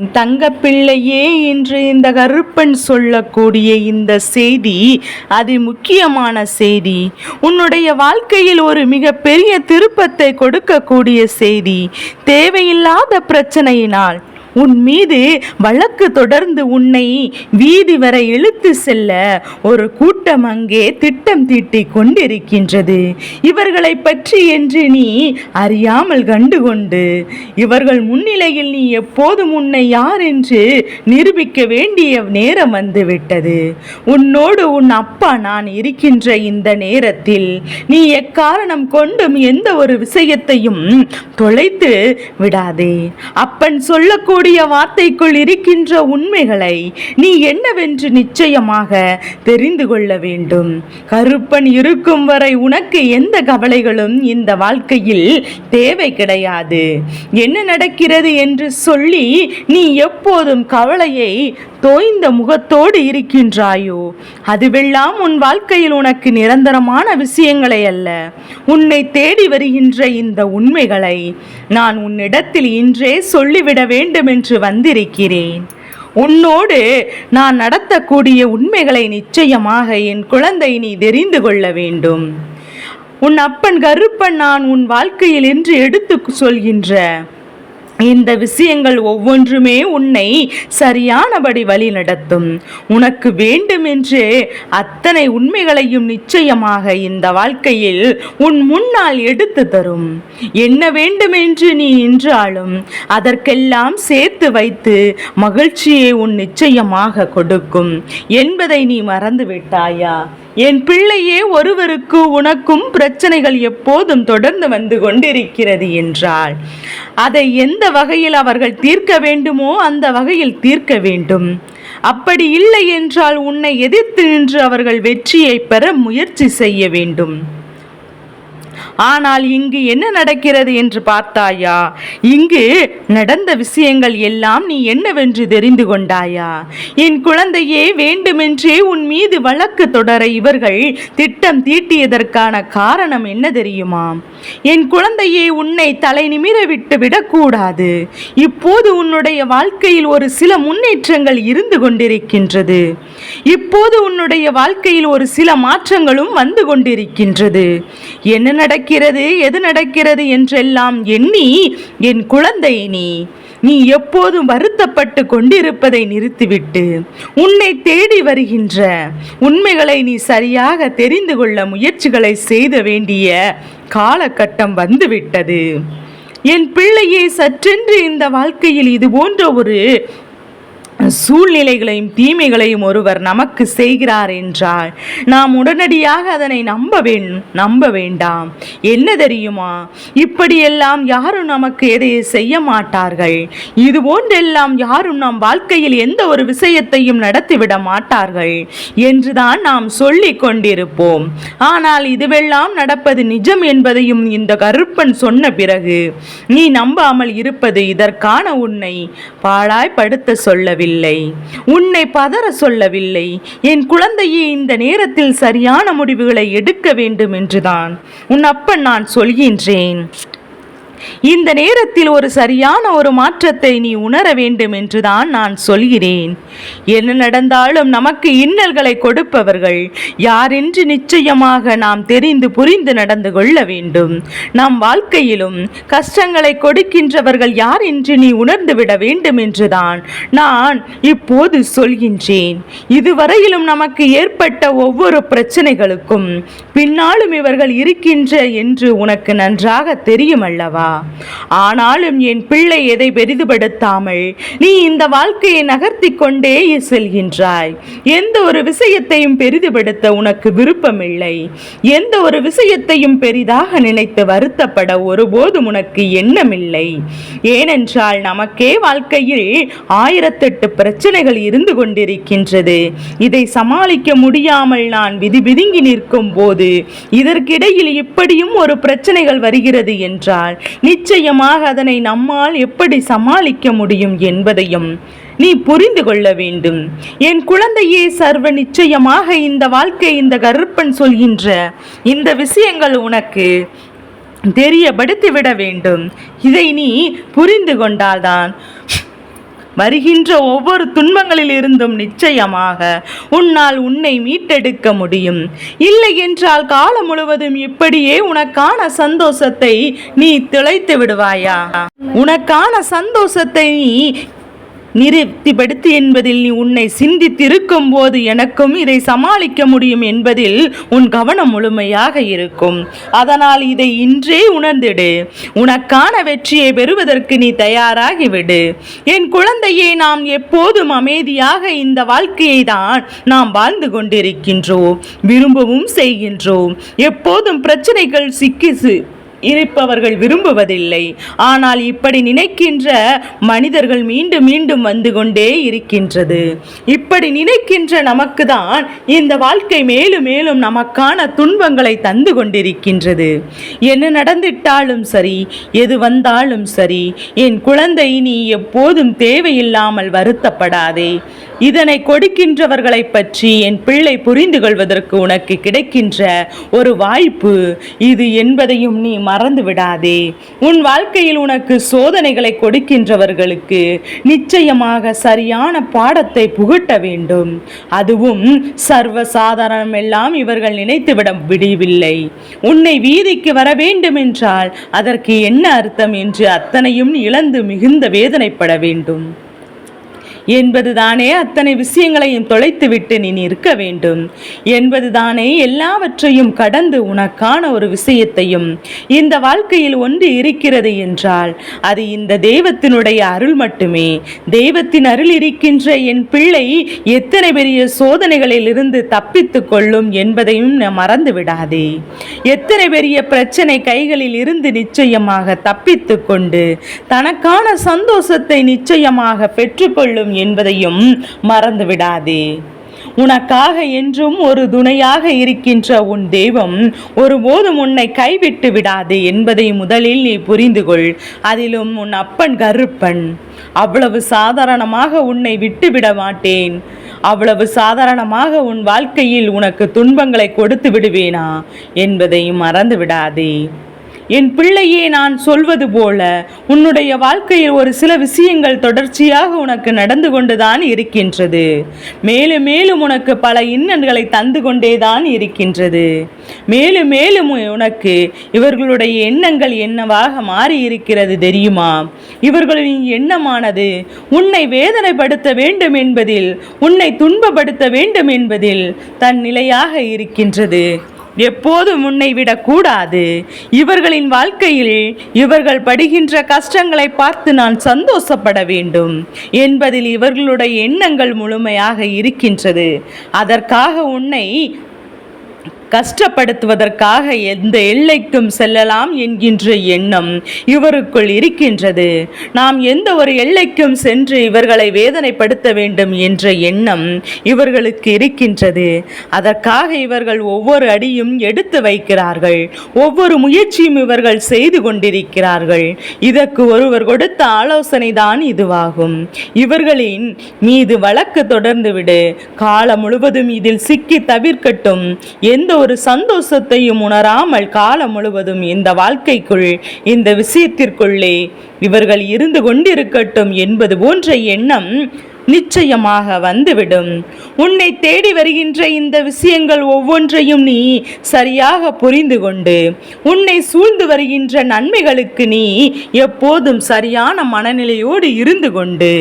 தங்கப்பிள்ளையே இன்று இந்த கருப்பன் சொல்லக்கூடிய இந்த செய்தி அது முக்கியமான செய்தி. உன்னுடைய வாழ்க்கையில் ஒரு மிகப்பெரிய திருப்பத்தை கொடுக்கக்கூடிய செய்தி. தேவையில்லாத பிரச்சனையினால் உன் மீது வழக்கு தொடர்ந்து உன்னை வீதி வரை இழுத்து செல்ல ஒரு கூட்டம் அங்கே திட்டம் தீட்டிக் கொண்டிருக்கின்றது. இவர்களை பற்றி என்று நீ அறியாமல் கண்டுகொண்டு இவர்கள் முன்னிலையில் நீ எப்போதும் உன்னை யார் என்று நிரூபிக்க வேண்டிய நேரம் வந்துவிட்டது. உன்னோடு உன் அப்பா நான் இருக்கின்ற இந்த நேரத்தில் நீ எக்காரணம் கொண்டும் எந்த ஒரு விஷயத்தையும் தொலைத்து விடாதே. அப்பன் சொல்லக்கூடிய வார்த்தைக்குள் இருக்கின்ற உண்மைகளை நீ என்னவென்று நிச்சயமாக தெரிந்து கொள்ள வேண்டும். கருப்பன் இருக்கும் வரை உனக்கு எந்த கவலைகளும் இந்த வாழ்க்கையில் தேவை கிடையாது. என்ன நடக்கிறது என்று சொல்லி நீ எப்போதும் கவலையை தோய்ந்த முகத்தோடு இருக்கின்றாயோ? அதுவெல்லாம் உன் வாழ்க்கையில் உனக்கு நிரந்தரமான விஷயங்களை அல்ல. உன்னை தேடி வருகின்ற இந்த உண்மைகளை நான் உன்னிடத்தில் இன்றே சொல்லிவிட வேண்டும் என்று வந்திருக்கிறேன். உன்னோடு நான் நடத்தக்கூடிய உண்மைகளை நிச்சயமாக என் குழந்தை நீ தெரிந்து கொள்ள வேண்டும். உன் அப்பன் கருப்பன் நான் உன் வாழ்க்கையில் என்று எடுத்து சொல்கின்ற இந்த விஷயங்கள் ஒவ்வொன்றுமே உன்னை சரியானபடி வழி நடத்தும். உனக்கு வேண்டுமென்று அத்தனை உண்மைகளையும் நிச்சயமாக இந்த வாழ்க்கையில் உன் முன்னால் எடுத்து தரும். என்ன வேண்டுமென்று நீ நின்றாலும் அதற்கெல்லாம் சேர்த்து வைத்து மகிழ்ச்சியை உன் நிச்சயமாக கொடுக்கும். என்பதை நீ மறந்து விட்டாயா என் பிள்ளையே ஒருவருக்கு உனக்கும் பிரச்சனைகள் எப்போதும் தொடர்ந்து வந்து கொண்டிருக்கிறது என்றால் அதை எந்த வகையில் அவர்கள் தீர்க்க வேண்டுமோ அந்த வகையில் தீர்க்க வேண்டும். அப்படி இல்லை என்றால் உன்னை எதிர்த்து நின்று அவர்கள் வெற்றியை பெற முயற்சி செய்ய வேண்டும். ஆனால் இங்கு என்ன நடக்கிறது என்று பார்த்தாயா? இங்கு நடந்த விஷயங்கள் எல்லாம் நீ என்னவென்று தெரிந்து கொண்டாயா? என் குழந்தையே வேண்டுமென்றே உன் மீது வழக்கு தொடர இவர்கள் திட்டம் தீட்டியதற்கான காரணம் என்ன தெரியுமா என் குழந்தையே உன்னை தலை நிமிர விட்டு விடக்கூடாது. இப்போது உன்னுடைய வாழ்க்கையில் ஒரு சில முன்னேற்றங்கள் இருந்து கொண்டிருக்கின்றது. இப்போது உன்னுடைய வாழ்க்கையில் ஒரு சில மாற்றங்களும் வந்து கொண்டிருக்கின்றது. என்ன நடக்கிறது? எது நடக்கிறது என்றெல்லாம் எண்ணி என் குழந்தை நீ நீ எப்போதும் வருத்தப்பட்டு கொண்டிருப்பதை நிறுத்திவிட்டு உன்னை தேடி வருகின்ற உண்மைகளை நீ சரியாக தெரிந்து கொள்ள முயற்சிகளை செய்த வேண்டிய காலகட்டம் வந்துவிட்டது. என் பிள்ளையை சற்றென்று இந்த வாழ்க்கையில் இது போன்ற ஒரு சூழ்நிலைகளையும் தீமைகளையும் ஒருவர் நமக்கு செய்கிறார் என்றால் நாம் உடனடியாக அதனை நம்ப வேண் நம்ப வேண்டாம். என்ன தெரியுமா? இப்படியெல்லாம் யாரும் நமக்கு எதையும் செய்ய மாட்டார்கள். இது போன்றெல்லாம் யாரும் நம் வாழ்க்கையில் எந்த ஒரு விஷயத்தையும் நடத்திவிட மாட்டார்கள் என்றுதான் நாம் சொல்லிக் கொண்டிருப்போம். ஆனால் இதுவெல்லாம் நடப்பது நிஜம் என்பதையும் இந்த கருப்பன் சொன்ன பிறகு நீ நம்பாமல் இருப்பது இதற்கான உன்னை பாழாய்ப்படுத்த சொல்லவில்லை. உன்னை பதற சொல்லவில்லை. என் குழந்தையே இந்த நேரத்தில் சரியான முடிவுகளை எடுக்க வேண்டும் என்றுதான். உன் அப்பன் நான் சொல்கின்றேன். இந்த நேரத்தில் ஒரு சரியான ஒரு மாற்றத்தை நீ உணர வேண்டும் என்றுதான் நான் சொல்கிறேன். என்ன நடந்தாலும் நமக்கு இன்னல்களை கொடுப்பவர்கள் யாரென்று நிச்சயமாக நாம் தெரிந்து புரிந்து நடந்து கொள்ள வேண்டும். நம் வாழ்க்கையிலும் கஷ்டங்களை கொடுக்கின்றவர்கள் யார் என்று நீ உணர்ந்து விட வேண்டும் என்றுதான் நான் இப்போது சொல்கின்றேன். இதுவரையிலும் நமக்கு ஏற்பட்ட ஒவ்வொரு பிரச்சனைகளுக்கும் பின்னாலும் இவர்கள் இருக்கின்ற என்று உனக்கு நன்றாக தெரியும் அல்லவா? ஆனாலும் என் பிள்ளை எதை பெரிதுபடுத்தாமல் நீ இந்த வாழ்க்கையை நகர்த்தி கொண்டே செல்கின்றாய். எந்த ஒரு விஷயத்தையும் பெரிதுபடுத்த உனக்கு விருப்பமில்லை. எந்த ஒரு விஷயத்தையும் பெரிதாக நினைத்து வருத்தப்பட ஒருபோதும் உனக்கு எண்ணமில்லை. ஏனென்றால் நமக்கே வாழ்க்கையில் ஆயிரத்தெட்டு பிரச்சனைகள் இருந்து கொண்டிருக்கின்றது. இதை சமாளிக்க முடியாமல் நான் விதி விதுங்கி நிற்கும் போது இதற்கிடையில் இப்படியும் ஒரு பிரச்சனைகள் வருகிறது என்றால் நிச்சயமாக அதனை நம்மால் எப்படி சமாளிக்க முடியும் என்பதையும் நீ புரிந்து கொள்ள வேண்டும். என் குழந்தையே சர்வ நிச்சயமாக இந்த வாழ்க்கை இந்த கருப்பன் சொல்கின்ற இந்த விஷயங்கள் உனக்கு தெரியப்படுத்திவிட வேண்டும். இதை நீ புரிந்து கொண்டால்தான். வருகின்ற ஒவ்வொரு துன்பங்களில் இருந்தும் நிச்சயமாக உன்னால் உன்னை மீட்டெடுக்க முடியும். இல்லை என்றால் காலம் முழுவதும் இப்படியே உனக்கான சந்தோஷத்தை நீ திளைத்து விடுவாயா? உனக்கான சந்தோஷத்தை நீ நிறுத்திப்படுத்து என்பதில் நீ உன்னை சிந்தித்திருக்கும் போது எனக்கும் இதை சமாளிக்க முடியும் என்பதில் உன் கவனம் முழுமையாக இருக்கும். அதனால் இதை இன்றே உணர்ந்திடு. உனக்கான வெற்றியை பெறுவதற்கு நீ தயாராகிவிடு என் குழந்தையை நாம் எப்போதும் அமைதியாக இந்த வாழ்க்கையை தான் நாம் வாழ்ந்து கொண்டிருக்கின்றோம். விரும்பவும் செய்கின்றோம். எப்போதும் பிரச்சனைகள் சிக்கிசு இருப்பவர்கள் விரும்புவதில்லை. ஆனால் இப்படி நினைக்கின்ற மனிதர்கள் மீண்டும் மீண்டும் வந்து கொண்டே இருக்கின்றது. இப்படி நினைக்கின்ற நமக்கு தான் இந்த வாழ்க்கை மேலும் மேலும் நமக்கான துன்பங்களை தந்து கொண்டிருக்கின்றது. என்ன நடந்திட்டாலும் சரி எது வந்தாலும் சரி என் குழந்தை நீ எப்போதும் தேவையில்லாமல் வருத்தப்படாதே. இதனை கொடுக்கின்றவர்களை பற்றி என் பிள்ளை புரிந்து கொள்வதற்கு உனக்கு கிடைக்கின்ற ஒரு வாய்ப்பு இது என்பதையும் நீ மறந்து விடாதே உன் வாழ்க்கையில் உனக்கு சோதனைகளை கொடுக்கின்றவர்களுக்கு நிச்சயமாக சரியான பாடத்தை புகட்ட வேண்டும். அதுவும் சர்வ சாதாரணம் எல்லாம் இவர்கள் நினைத்துவிட விடவில்லை உன்னை வீதிக்கு வர வேண்டும் என்றால் அதற்கு என்ன அர்த்தம் என்று அத்தனையும் இழந்து மிகுந்த வேதனைப்பட வேண்டும். என்பதுதானே அத்தனை விஷயங்களையும் தொலைத்துவிட்டு நீ நிற்க வேண்டும். என்பதுதானே எல்லாவற்றையும் கடந்து உனக்கான ஒரு விஷயத்தையும் இந்த வாழ்க்கையில் ஒன்று இருக்கிறது என்றால் அது இந்த தெய்வத்தினுடைய அருள் மட்டுமே. தெய்வத்தின் அருள் இருக்கின்ற என் பிள்ளை எத்தனை பெரிய சோதனைகளில் இருந்து தப்பித்து கொள்ளும் என்பதையும் மறந்து விடாதே. எத்தனை பெரிய பிரச்சனை கைகளில் இருந்து நிச்சயமாக தப்பித்து கொண்டு தனக்கான சந்தோஷத்தை நிச்சயமாக பெற்றுக்கொள்ளும் என்பதையும் மறந்து விடாதே உனக்காக என்றும் ஒரு துணையாக இருக்கின்ற உன் தெய்வம் ஒருபோதும் உன்னை கைவிட்டு விடாது என்பதை முதலில் நீ புரிந்து கொள். அதிலும் உன் அப்பன் கருப்பன். அவ்வளவு சாதாரணமாக உன்னை விட்டுவிட மாட்டேன். அவ்வளவு சாதாரணமாக உன் வாழ்க்கையில் உனக்கு துன்பங்களை கொடுத்து விடுவேனா என்பதையும் மறந்து விடாதே என் பிள்ளையே நான் சொல்வது போல உன்னுடைய வாழ்க்கையில் ஒரு சில விஷயங்கள் தொடர்ச்சியாக உனக்கு நடந்து கொண்டுதான் இருக்கின்றது. மேலும் மேலும் உனக்கு பல இன்னல்களை தந்து கொண்டேதான் இருக்கின்றது. மேலும் மேலும் உனக்கு இவர்களுடைய எண்ணங்கள் என்னவாக மாறி இருக்கிறது தெரியுமா? இவர்களின் எண்ணமானது உன்னை வேதனைப்படுத்த வேண்டும் என்பதில் உன்னை துன்பப்படுத்த வேண்டும் என்பதில் தன் நிலையாக இருக்கின்றது. எப்போதும் முன்னை விடக்கூடாது. இவர்களின் வாழ்க்கையில் இவர்கள் படுகின்ற கஷ்டங்களை பார்த்து நான் சந்தோஷப்பட வேண்டும். என்பதில் இவர்களுடைய எண்ணங்கள் முழுமையாக இருக்கின்றது. அதற்காக உன்னை கஷ்டப்படுத்துவதற்காக எந்த எல்லைக்கும் செல்லலாம் என்கின்ற எண்ணம் இவருக்குள் இருக்கின்றது. நாம் எந்த ஒரு எல்லைக்கும் சென்று இவர்களை வேதனைப்படுத்த வேண்டும் என்ற எண்ணம் இவர்களுக்கு இருக்கின்றது. அதற்காக இவர்கள் ஒவ்வொரு அடியும் எடுத்து வைக்கிறார்கள். ஒவ்வொரு முயற்சியும் இவர்கள் செய்து கொண்டிருக்கிறார்கள். இதற்கு ஒருவர் கொடுத்த ஆலோசனை தான் இதுவாகும். இவர்களின் மீது வழக்கு தொடர்ந்து விடு காலம் முழுவதும் இதில் சிக்கி தவிர்க்கட்டும். எந்த ஒரு சந்தோஷத்தையும் உணராமல் காலம் முழுவதும் இந்த வாழ்க்கைக்குள் இந்த விஷயத்திற்குள்ளே இவர்கள் இருந்து கொண்டிருக்கட்டும் என்பது போன்ற எண்ணம் நிச்சயமாக வந்துவிடும். உன்னை தேடி வருகின்ற இந்த விஷயங்கள் ஒவ்வொன்றையும் நீ சரியாக புரிந்து கொண்டு உன்னை சூழ்ந்து வருகின்ற நன்மைகளுக்கு நீ எப்போதும் சரியான மனநிலையோடு இருந்து கொண்டு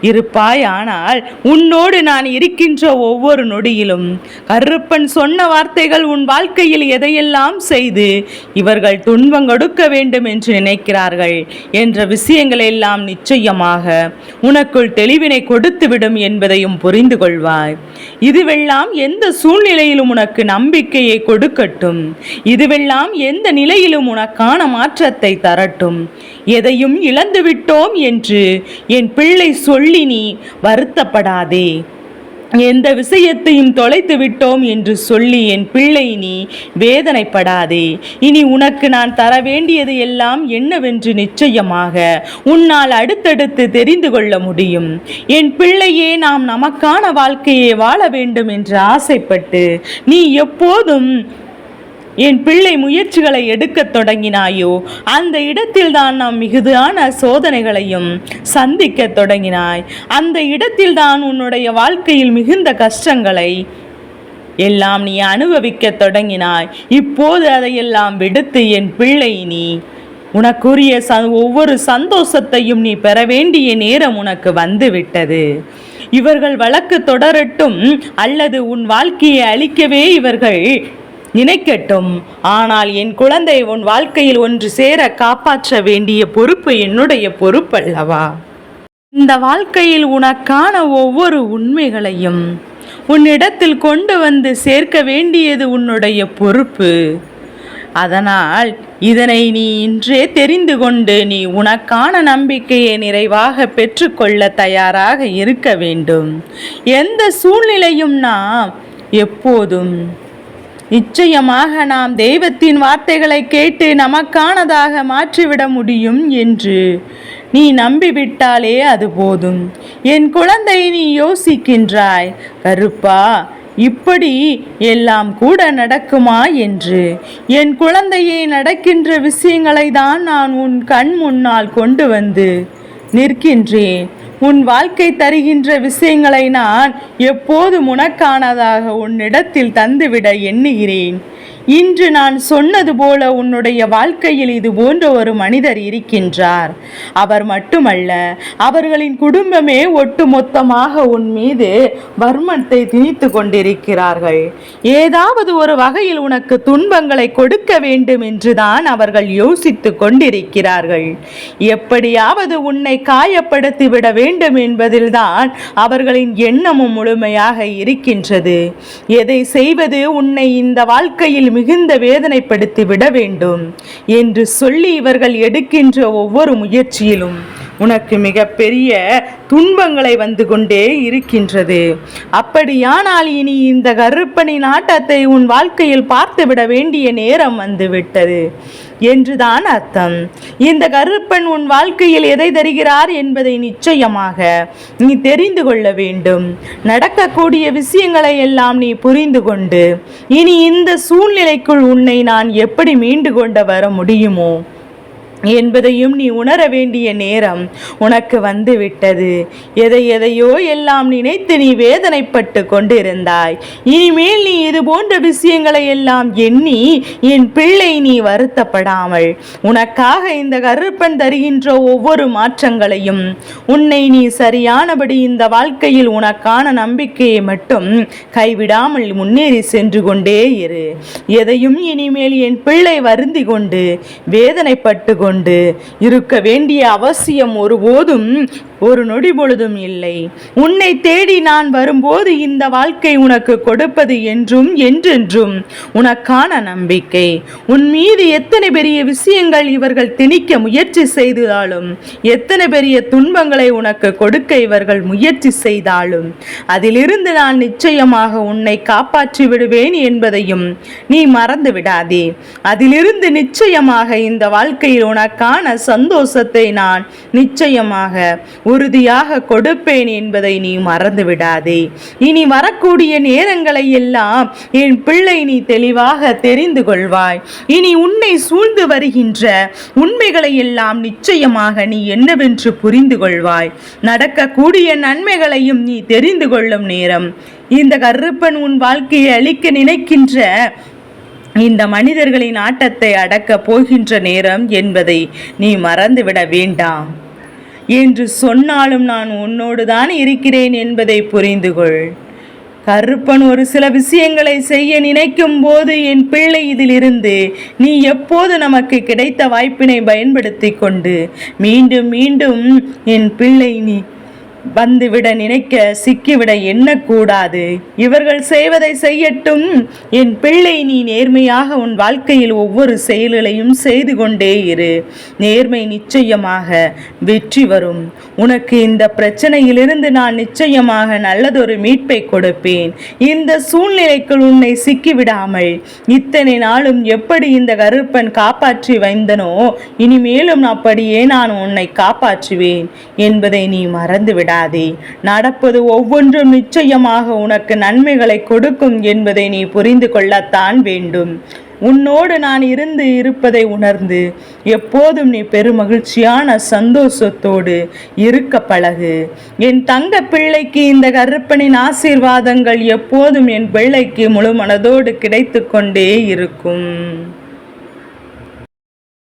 இருப்பாய் ஆனால் உன்னோடு நான் இருக்கின்ற ஒவ்வொரு நொடியிலும். கருப்பன் சொன்ன வார்த்தைகள் உன் வாழ்க்கையில் எதையெல்லாம் செய்து இவர்கள் துன்பம் கொடுக்க வேண்டும் என்று நினைக்கிறார்கள் என்ற விஷயங்களெல்லாம் நிச்சயமாக உனக்குள் தெளிவினை கொடுத்துவிடும் என்பதையும் புரிந்து கொள்வாய். இதுவெல்லாம் எந்த சூழ்நிலையிலும் உனக்கு நம்பிக்கையை கொடுக்கட்டும். இதுவெல்லாம் எந்த நிலையிலும் உனக்கான மாற்றத்தை தரட்டும். எதையும் இழந்துவிட்டோம் என்று என் பிள்ளை சொல்லி நீ வருத்தப்படாதே. எந்த விஷயத்தையும் தொலைத்து விட்டோம் என்று சொல்லி என் பிள்ளை நீ வேதனைப்படாதே. இனி உனக்கு நான் தர வேண்டியது எல்லாம் என்னவென்று நிச்சயமாக உன்னால் அடுத்தடுத்து தெரிந்து கொள்ள முடியும். என் பிள்ளையே நாம் நமக்கான வாழ்க்கையை வாழ வேண்டும் என்று ஆசைப்பட்டு நீ எப்போதும் என் பிள்ளை முயற்சிகளை எடுக்கத் தொடங்கினாயோ அந்த இடத்தில்தான் நாம் மிகுதியான சோதனைகளையும் சந்திக்கத் தொடங்கினாய். அந்த இடத்தில்தான் உன்னுடைய வாழ்க்கையில் மிகுந்த கஷ்டங்களை எல்லாம் நீ அனுபவிக்க தொடங்கினாய். இப்போது அதையெல்லாம் விடுத்து என் பிள்ளை நீ உனக்குரிய ச ஒவ்வொரு சந்தோஷத்தையும் நீ பெற வேண்டிய நேரம் உனக்கு வந்துவிட்டது. இவர்கள் வழக்கு தொடரட்டும் அல்லது உன் வாழ்க்கையை அழிக்கவே இவர்கள் நினைக்கட்டும். ஆனால் என் குழந்தை உன் வாழ்க்கையில் ஒன்று சேர காப்பாற்ற வேண்டிய பொறுப்பு என்னுடைய பொறுப்பல்லவா? இந்த வாழ்க்கையில் உனக்கான ஒவ்வொரு உண்மைகளையும் உன்னிடத்தில் கொண்டு வந்து சேர்க்க வேண்டியது உன்னுடைய பொறுப்பு. அதனால் இதனை நீ இன்றே தெரிந்து கொண்டு நீ உனக்கான நம்பிக்கையை நிறைவாக பெற்றுக்கொள்ள தயாராக இருக்க வேண்டும். எந்த சூழ்நிலையும் நாம் எப்போதும் நிச்சயமாக நாம் தெய்வத்தின் வார்த்தைகளை கேட்டு நமக்கானதாக மாற்றிவிட முடியும் என்று. நீ நம்பிவிட்டாலே அது போதும். என் குழந்தை நீ யோசிக்கின்றாய். கருப்பா இப்படி எல்லாம் கூட நடக்குமா என்று. என் குழந்தையை நடக்கின்ற விஷயங்களை தான் நான் உன் கண் முன்னால் கொண்டு வந்து நிற்கின்றேன். உன் வாழ்க்கை தருகின்ற விஷயங்களை நான் எப்போதும் உனக்கானதாக உன்னிடத்தில் தந்துவிட எண்ணுகிறேன். இன்று நான் சொன்னது போல உன்னுடைய வாழ்க்கையில் இது போன்ற ஒரு மனிதர் இருக்கின்றார். அவர் மட்டுமல்ல அவர்களின் குடும்பமே ஒட்டுமொத்தமாக உன் மீது வர்மத்தை திணித்து கொண்டிருக்கிறார்கள். ஏதாவது ஒரு வகையில் உனக்கு துன்பங்களை கொடுக்க வேண்டும் என்றுதான் அவர்கள் யோசித்து கொண்டிருக்கிறார்கள். எப்படியாவது உன்னை காயப்படுத்தி விட வேண்டும் என்பதில்தான் அவர்களின் எண்ணமும் முழுமையாக இருக்கின்றது. எதை செய்வது உன்னை இந்த வாழ்க்கையில் மிகுந்த வேதனைப்படுத்தி விட வேண்டும் என்று சொல்லி இவர்கள் எடுக்கின்ற ஒவ்வொரு முயற்சியிலும் உனக்கு மிகப்பெரிய துன்பங்களை வந்து கொண்டே இருக்கின்றது. அப்படியானால் இனி இந்த கருப்பனின் ஆட்டத்தை உன் வாழ்க்கையில் பார்த்துவிட வேண்டிய நேரம் வந்துவிட்டது என்றுதான் அர்த்தம். இந்த கருப்பன் உன் வாழ்க்கையில் எதை தருகிறார் என்பதை நிச்சயமாக நீ தெரிந்து கொள்ள வேண்டும். நடக்கக்கூடிய விஷயங்களை எல்லாம் நீ புரிந்து கொண்டு இனி இந்த சூழ்நிலைக்குள் உன்னை நான் எப்படி மீண்டு கொண்டு வர முடியுமோ? என்பதையும் நீ உணர வேண்டிய நேரம் உனக்கு வந்து விட்டது எதை எதையோ எல்லாம் நினைத்து நீ வேதனைப்பட்டு கொண்டிருந்தாய். இனிமேல் நீ இது போன்ற விஷயங்களை எல்லாம் எண்ணி என் பிள்ளை நீ வருத்தப்படாமல் உனக்காக இந்த கருப்பன் தருகின்ற ஒவ்வொரு மாற்றங்களையும் உன்னை நீ சரியானபடி இந்த வாழ்க்கையில் உனக்கான நம்பிக்கையை மட்டும் கைவிடாமல் முன்னேறி சென்று கொண்டே இரு. எதையும் இனிமேல் என் பிள்ளை வருந்தி கொண்டு வேதனைப்பட்டு கொண்டு கொண்டு இருக்க வேண்டிய அவசியம் ஒருபோதும் ஒரு நொடி பொழுதும் இல்லை. உன்னை தேடி நான் வரும்போது இந்த வாழ்க்கை உனக்கு கொடுப்பது என்றும் என்றென்றும் உனக்கான நம்பிக்கை. உன் மீது எத்தனை பெரிய விஷயங்கள் இவர்கள் திணிக்க முயற்சி செய்தாலும் எத்தனை பெரிய துன்பங்களை உனக்கு கொடுக்க இவர்கள் முயற்சி செய்தாலும் அதிலிருந்து நான் நிச்சயமாக உன்னை காப்பாற்றி விடுவேன் என்பதையும் நீ மறந்து விடாதே. அதிலிருந்து நிச்சயமாக இந்த வாழ்க்கையில் உனக்கான சந்தோஷத்தை நான் நிச்சயமாக உறுதியாக கொடுப்பேன் என்பதை நீ மறந்து விடாதே இனி வரக்கூடிய நேரங்களை எல்லாம் என் பிள்ளை நீ தெளிவாக தெரிந்து கொள்வாய். இனி உன்னை சூழ்ந்து வருகின்ற உண்மைகளை எல்லாம் நிச்சயமாக நீ என்னவென்று புரிந்து கொள்வாய். நடக்கக்கூடிய நன்மைகளையும் நீ தெரிந்து கொள்ளும் நேரம். இந்த கருப்பன் உன் வாழ்க்கையை அழிக்க நினைக்கின்ற இந்த மனிதர்களின் ஆட்டத்தை அடக்கப் போகின்ற நேரம் என்பதை நீ மறந்துவிட வேண்டாம். என்று சொன்னாலும் நான் உன்னோடு தான் இருக்கிறேன் என்பதை புரிந்து கொள் கருப்பன் ஒரு சில விஷயங்களை செய்ய நினைக்கும் போது என் பிள்ளை இதிலிருந்து நீ எப்போது நமக்கு கிடைத்த வாய்ப்பினை பயன்படுத்தி கொண்டு மீண்டும் மீண்டும் என் பிள்ளை நீ வந்துவிட நினைக்க சிக்கிவிட எண்ணக்கூடாது. இவர்கள் செய்வதை செய்யட்டும். என் பிள்ளை நீ நேர்மையாக உன் வாழ்க்கையில் ஒவ்வொரு செயல்களையும் செய்து கொண்டே இரு. நேர்மை நிச்சயமாக வெற்றி வரும். உனக்கு இந்த பிரச்சனையிலிருந்து நான் நிச்சயமாக நல்லதொரு மீட்பை கொடுப்பேன். இந்த சூழ்நிலைக்குள் உன்னை சிக்கிவிடாமல் இத்தனை நாளும் எப்படி இந்த கருப்பன் காப்பாற்றி வைந்தனோ இனிமேலும் அப்படியே நான் உன்னை காப்பாற்றுவேன் என்பதை நீ மறந்துவிடா விடாதே நடப்பது ஒவ்வொன்றும் நிச்சயமாக உனக்கு நன்மைகளை கொடுக்கும் என்பதை நீ புரிந்து கொள்ளத்தான் வேண்டும். உன்னோடு நான் இருந்து இருப்பதை உணர்ந்து எப்போதும் நீ பெருமகிழ்ச்சியான சந்தோஷத்தோடு இருக்க பழகு. என் தங்க பிள்ளைக்கு இந்த கருப்பனின் ஆசீர்வாதங்கள் எப்போதும் என் பிள்ளைக்கு முழு மனதோடு கிடைத்து கொண்டே இருக்கும்.